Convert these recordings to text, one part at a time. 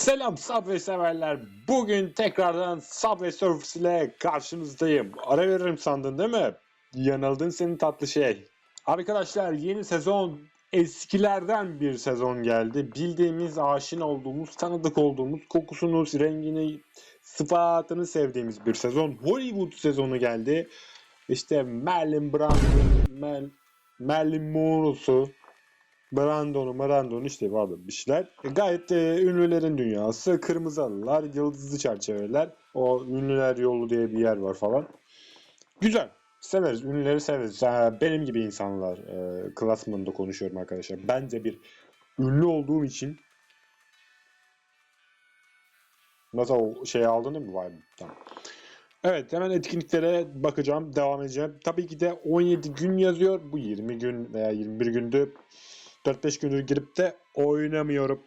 Selam Subway severler. Bugün tekrardan Subway Surfers ile karşınızdayım. Ara veririm sandın değil mi? Yanıldın senin tatlı şey. Arkadaşlar yeni sezon eskilerden bir sezon geldi. Bildiğimiz, aşina olduğumuz, tanıdık olduğumuz, kokusunu, rengini, sıfatını sevdiğimiz bir sezon. Hollywood sezonu geldi. İşte Merlin Brando, Mel, Merlin Monroe'su, Brandon'u Brandon'u işte vardı bir şeyler. E, gayet e, ünlülerin dünyası. Kırmızı halılar, yıldızlı çerçeveler. O ünlüler yolu diye bir yer var falan. Güzel. Severiz. Ünlüleri severiz. Benim gibi insanlar e, klasmanında konuşuyorum arkadaşlar. Ben de bir ünlü olduğum için Nasıl o şeyi aldın değil mi? Vay tamam. Evet hemen etkinliklere bakacağım. Devam edeceğim. Tabii ki de 17 gün yazıyor. Bu 20 gün veya 21 gündü. 4-5 gündür girip de oynamıyorum.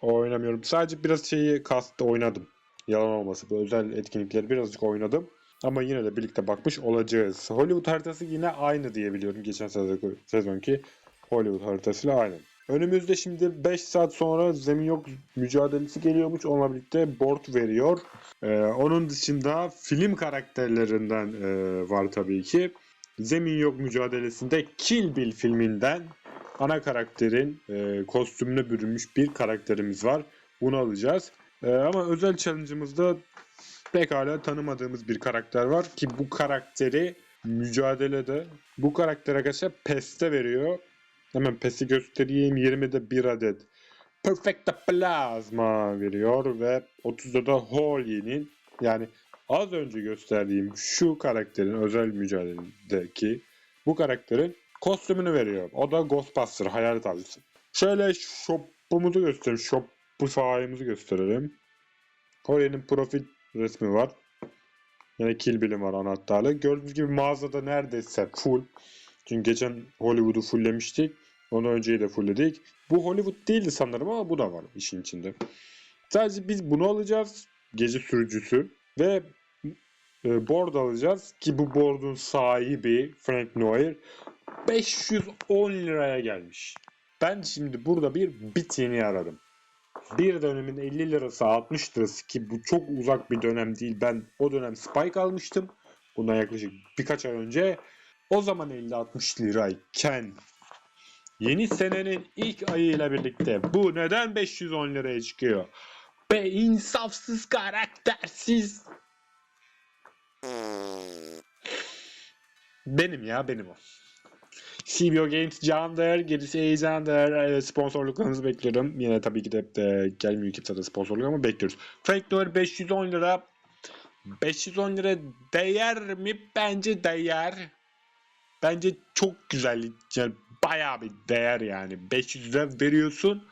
Oynamıyorum. Sadece biraz şeyi kastı oynadım. Yalan olması. Bu özel etkinlikleri birazcık oynadım. Ama yine de birlikte bakmış olacağız. Hollywood haritası yine aynı diye biliyorum. Geçen sezon- sezonki Hollywood haritasıyla aynı. Önümüzde şimdi 5 saat sonra Zemin Yok mücadelesi geliyormuş. Onunla birlikte board veriyor. Ee, onun dışında film karakterlerinden e, var tabii ki. Zemin Yok mücadelesinde Kill Bill filminden ana karakterin e, kostümüne bürünmüş bir karakterimiz var. Bunu alacağız. E, ama özel challenge'ımızda pekala tanımadığımız bir karakter var ki bu karakteri mücadelede bu karakter arkadaşlar PES'te veriyor. Hemen PES'i göstereyim. 20'de bir adet Perfecta Plasma veriyor ve 30'da da Holy'nin yani az önce gösterdiğim şu karakterin özel mücadeledeki bu karakterin kostümünü veriyor. O da Ghostbuster hayalet avcısı. Şöyle shop'umuzu gösterelim. Shopify'ımızı gösterelim. Kore'nin profil resmi var. Yine Kill Bill'in var anahtarlı. Gördüğünüz gibi mağazada neredeyse full. Çünkü geçen Hollywood'u fulllemiştik. Ondan önceyi de fullledik. Bu Hollywood değildi sanırım ama bu da var işin içinde. Sadece biz bunu alacağız. Gece sürücüsü. Ve e, board alacağız. Ki bu board'un sahibi Frank Noir 510 liraya gelmiş. Ben şimdi burada bir bitini aradım. Bir dönemin 50 lirası 60 lirası ki bu çok uzak bir dönem değil. Ben o dönem Spike almıştım. Bundan yaklaşık birkaç ay önce. O zaman 50-60 lirayken yeni senenin ilk ayıyla birlikte bu neden 510 liraya çıkıyor? Be insafsız karaktersiz. Benim ya benim o. CBO Games candır, gerisi heyecandır. Ee, Sponsorluklarınızı bekliyorum. Yine tabii ki de, de gelmiyor kimse de sponsorluk ama bekliyoruz. Noir 510 lira. 510 lira değer mi? Bence değer. Bence çok güzel. Yani bayağı bir değer yani. 500 lira veriyorsun.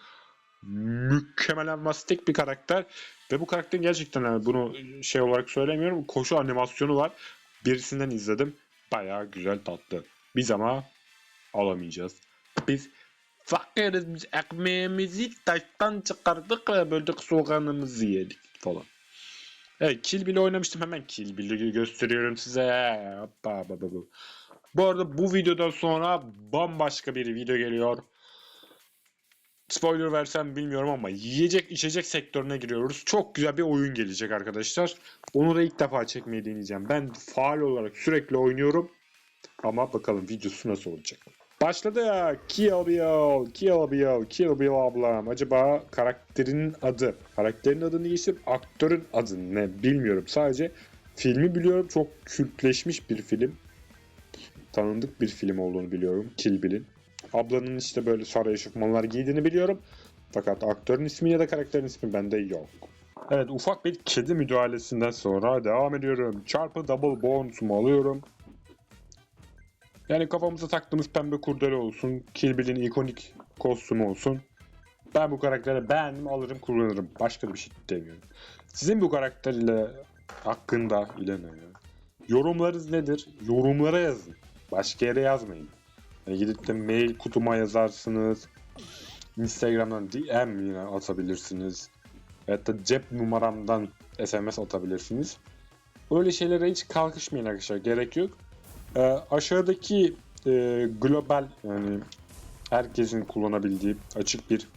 Mükemmel mastik bir karakter. Ve bu karakterin gerçekten yani bunu şey olarak söylemiyorum. Koşu animasyonu var. Birisinden izledim. Bayağı güzel tatlı. Biz ama alamayacağız. Biz fakiriz biz ekmeğimizi taştan çıkardık ve böldük soğanımızı yedik falan. Evet Kill Bill'i oynamıştım hemen Kill Bill'i gösteriyorum size. Hoppa, hoppa, hoppa. Bu arada bu videodan sonra bambaşka bir video geliyor. Spoiler versem bilmiyorum ama yiyecek içecek sektörüne giriyoruz. Çok güzel bir oyun gelecek arkadaşlar. Onu da ilk defa çekmeyi deneyeceğim. Ben faal olarak sürekli oynuyorum. Ama bakalım videosu nasıl olacak. Başladı ya. Kill Bill, Kill Bill, Kill Bill ablam. Acaba karakterinin adı, karakterin adını değiştirip aktörün adı ne bilmiyorum. Sadece filmi biliyorum. Çok kültleşmiş bir film. Tanındık bir film olduğunu biliyorum. Kill Bill'in. Ablanın işte böyle sarı eşofmanlar giydiğini biliyorum. Fakat aktörün ismi ya da karakterin ismi bende yok. Evet ufak bir kedi müdahalesinden sonra devam ediyorum. Çarpı double bonusumu alıyorum. Yani kafamıza taktığımız pembe kurdele olsun. Kill Bill'in ikonik kostümü olsun. Ben bu karakteri beğendim alırım kullanırım. Başka bir şey demiyorum. Sizin bu karakter ile hakkında ile ne? Yorumlarınız nedir? Yorumlara yazın. Başka yere yazmayın. Yani gidip de mail kutuma yazarsınız. Instagram'dan DM yine atabilirsiniz. Ya da cep numaramdan SMS atabilirsiniz. Öyle şeylere hiç kalkışmayın arkadaşlar. Gerek yok. Ee, aşağıdaki e, global yani herkesin kullanabildiği açık bir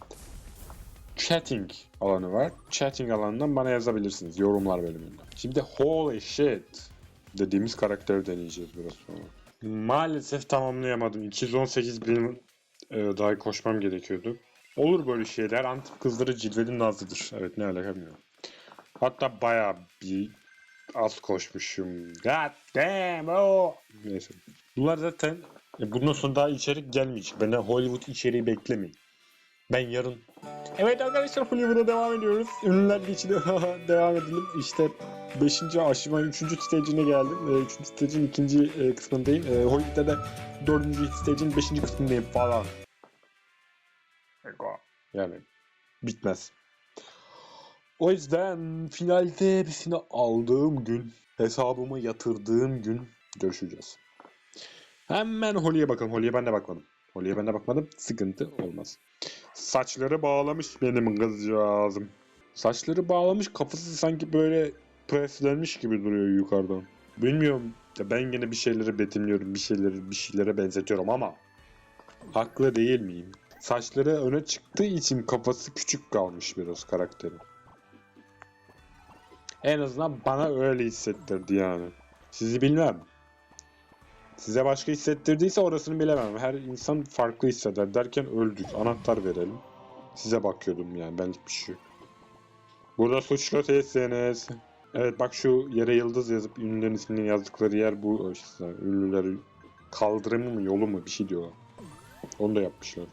chatting alanı var. Chatting alanından bana yazabilirsiniz yorumlar bölümünde. Şimdi holy shit dediğimiz karakteri deneyeceğiz biraz sonra. Maalesef tamamlayamadım. 218 bin e, daha koşmam gerekiyordu. Olur böyle şeyler. Antip kızları cilvenin nazlıdır. Evet ne alaka bilmiyorum. Hatta bayağı bir az koşmuşum. God damn oh. Neyse. Bunlar zaten e, bundan sonra daha içerik gelmeyecek. Benden Hollywood içeriği beklemeyin. Ben yarın Evet arkadaşlar Hollywood'a devam ediyoruz. Ünlüler geçidi devam edelim. İşte 5. aşama 3. stage'ine geldim. 3. stage'in 2. kısmındayım. E, Hollywood'da da 4. stage'in 5. kısmındayım falan. Yani bitmez. O yüzden finalde birisini aldığım gün, hesabıma yatırdığım gün görüşeceğiz. Hemen Holly'e bakalım. Holly'e ben de bakmadım. Holly'e ben de bakmadım. Sıkıntı olmaz. Saçları bağlamış benim kızcağızım. Saçları bağlamış kafası sanki böyle preslenmiş gibi duruyor yukarıdan. Bilmiyorum. Ya ben gene bir şeyleri betimliyorum. Bir şeyleri bir şeylere benzetiyorum ama haklı değil miyim? Saçları öne çıktığı için kafası küçük kalmış biraz karakterin. En azından bana öyle hissettirdi yani. Sizi bilmem. Size başka hissettirdiyse orasını bilemem. Her insan farklı hisseder. Derken öldük. Anahtar verelim. Size bakıyordum yani. Benlik bir şey. Burada suçlu değilsiniz. Evet bak şu yere yıldız yazıp ünlülerin ismini yazdıkları yer bu. işte ünlüler kaldırımı mı yolu mu bir şey diyorlar. Onu da yapmışlar.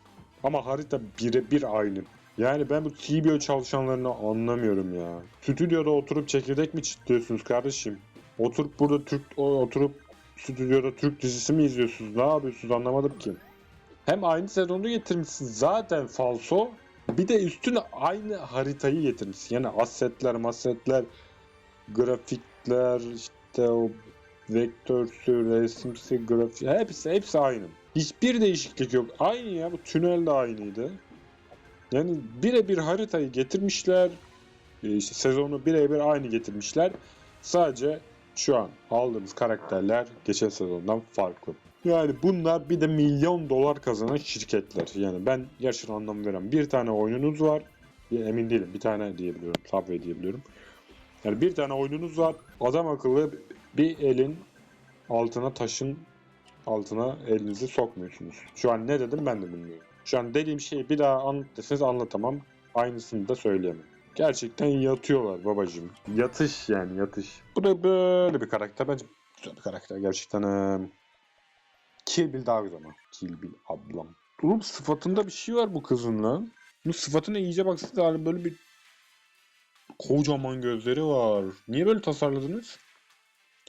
Ama harita birebir aynı. Yani ben bu TBO çalışanlarını anlamıyorum ya. Stüdyoda oturup çekirdek mi çitliyorsunuz kardeşim? Oturup burada Türk oturup stüdyoda Türk dizisi mi izliyorsunuz? Ne yapıyorsunuz anlamadım ki. Hem aynı sezonu getirmişsiniz zaten falso. Bir de üstüne aynı haritayı getirmişsin. Yani assetler, masetler, grafikler, işte o vektörsü, resimsi, grafik hepsi hepsi aynı. Hiçbir değişiklik yok. Aynı ya bu tünel de aynıydı. Yani birebir haritayı getirmişler. E, işte sezonu birebir aynı getirmişler. Sadece şu an aldığımız karakterler geçen sezondan farklı. Yani bunlar bir de milyon dolar kazanan şirketler. Yani ben gerçekten anlam veren bir tane oyununuz var. Ya Emin değilim bir tane diyebiliyorum. Subway diyebiliyorum. Yani bir tane oyununuz var. Adam akıllı bir elin altına taşın altına elinizi sokmuyorsunuz. Şu an ne dedim ben de bilmiyorum. Şu an dediğim şeyi bir daha anlat deseniz anlatamam. Aynısını da söyleyemem. Gerçekten yatıyorlar babacığım. Yatış yani yatış. Bu da böyle bir karakter. Bence güzel bir karakter gerçekten. Kill Bill daha güzel ama. Kill Bill ablam. Oğlum sıfatında bir şey var bu kızın lan. Bu sıfatına iyice baksana hani böyle bir kocaman gözleri var. Niye böyle tasarladınız?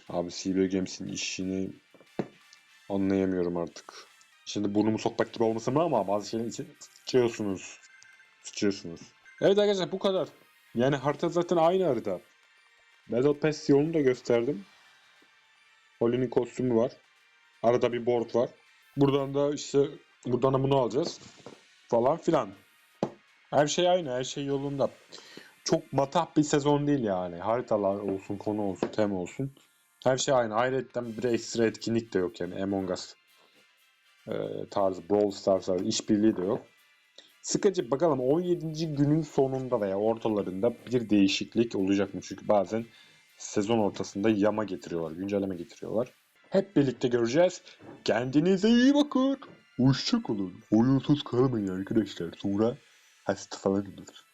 Abi CB Games'in işini anlayamıyorum artık. Şimdi burnumu sokmak gibi olmasın mı ama bazı şeyler için sıçıyorsunuz. Sıçıyorsunuz. Evet arkadaşlar bu kadar. Yani harita zaten aynı harita. Battle Pass yolunu da gösterdim. Holly'nin kostümü var. Arada bir board var. Buradan da işte buradan da bunu alacağız. Falan filan. Her şey aynı. Her şey yolunda. Çok matah bir sezon değil yani. Haritalar olsun, konu olsun, tema olsun. Her şey aynı. Ayrıca bir ekstra etkinlik de yok yani. Among Us e, tarzı, Brawl Stars tarzı işbirliği de yok. Sıkıcı bakalım 17. günün sonunda veya ortalarında bir değişiklik olacak mı? Çünkü bazen sezon ortasında yama getiriyorlar, güncelleme getiriyorlar. Hep birlikte göreceğiz. Kendinize iyi bakın. Hoşçakalın. Oyunsuz kalmayın arkadaşlar. Sonra hasta falan olursunuz.